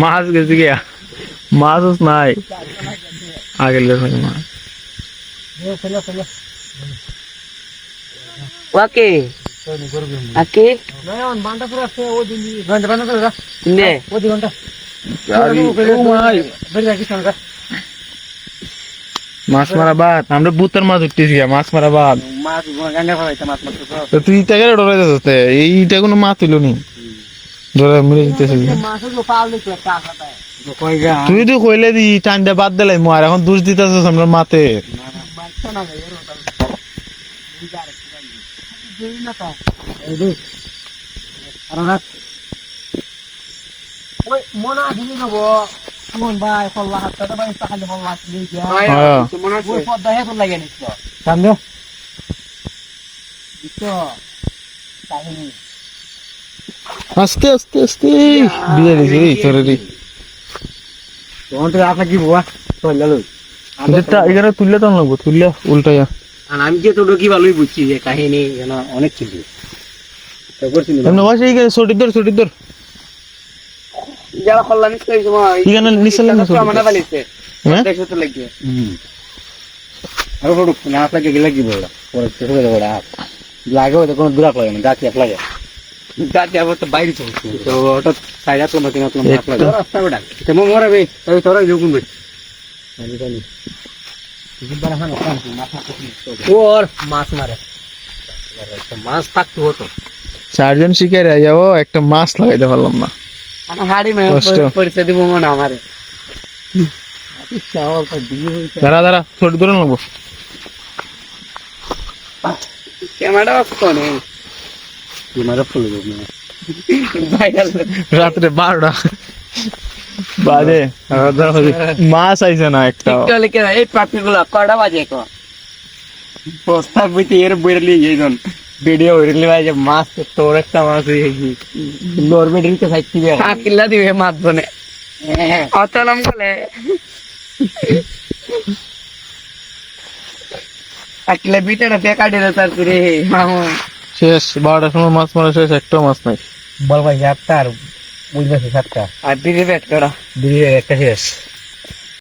মাছ গেছে গিয়া মাছ নাই আগে লেগে মাছ ওকে আকি নে মাছ মারা বাদ আমরা বুতের মাছ উঠতেছি গিয়া মাছ মারা বাদ তো তুই ইটা কেন ডরাই যাচ্ছে এইটা কোনো মাছ হইল নি ডরাই মরে যেতেছে তুই তো কইলে দি টান্ডা বাদ দিলাই মো আর এখন দোষ দিতেছিস আমরা মাতে হ্যাঁ। আস্তে আস্তে আস্তে। বিয়ে? দিছি রে তোরে রে এটা এখানে তুললে তো লাগবো তুললে উল্টাইয়া আমি যে তোর কি ভালোই বুঝছি যে কাহিনী যেন অনেক কিছু। এমনি বসে এইখানে ছটির ধর ছটির ধর যারা কল্যাণ এখানে নিচে। হ্যাঁ? আর বড় না লাগে গেলে কি বড় পরে ছোট করে বড় লাগে তো কোনো দূরা লাগে না গাছ লাগে। গাছ যাব তো বাইরে চলছে। তো ওটা সাইডা তো মত মত মাছ লাগে রাস্তা বড় তো মো মরে বে এই তোরা যোগুন বে জানি জানি। মাছ মারে। মাছ থাকতে হতো। চারজন শিকারে যাব একটা মাছ লাগাইতে পারলাম না। হাড়ি পরিচয় দিব মনে আমারে। দাঁড়া দাঁড়া ছটি ধরে নেব। ক্যামেরা কোনে ক্যামেরা ফুল দেব ভাইরাল রাত্রে বারোটা বাজে মাছ আইছে না একটা টিকটক লিখে এই পাখিগুলো কটা বাজে কো প্রস্তাব বইতে এর বইরলি এইজন ভিডিও হইরলি ভাই যে মাছ তোর একটা মাছ হয়ে গেছি লোর বেডিং তো খাইছি বে আকিল্লা দিবে মাছ বনে অতলম বলে আকিলা বিটাটা বেকার দিলে তার রে মামু শেষ বারোটার সময় মাছ মারা শেষ একটাও মাছ নাই। বল ভাই সাতটা আর বুঝবে সাতটা। আর দিদি বেট করা দিদি একটা শেষ।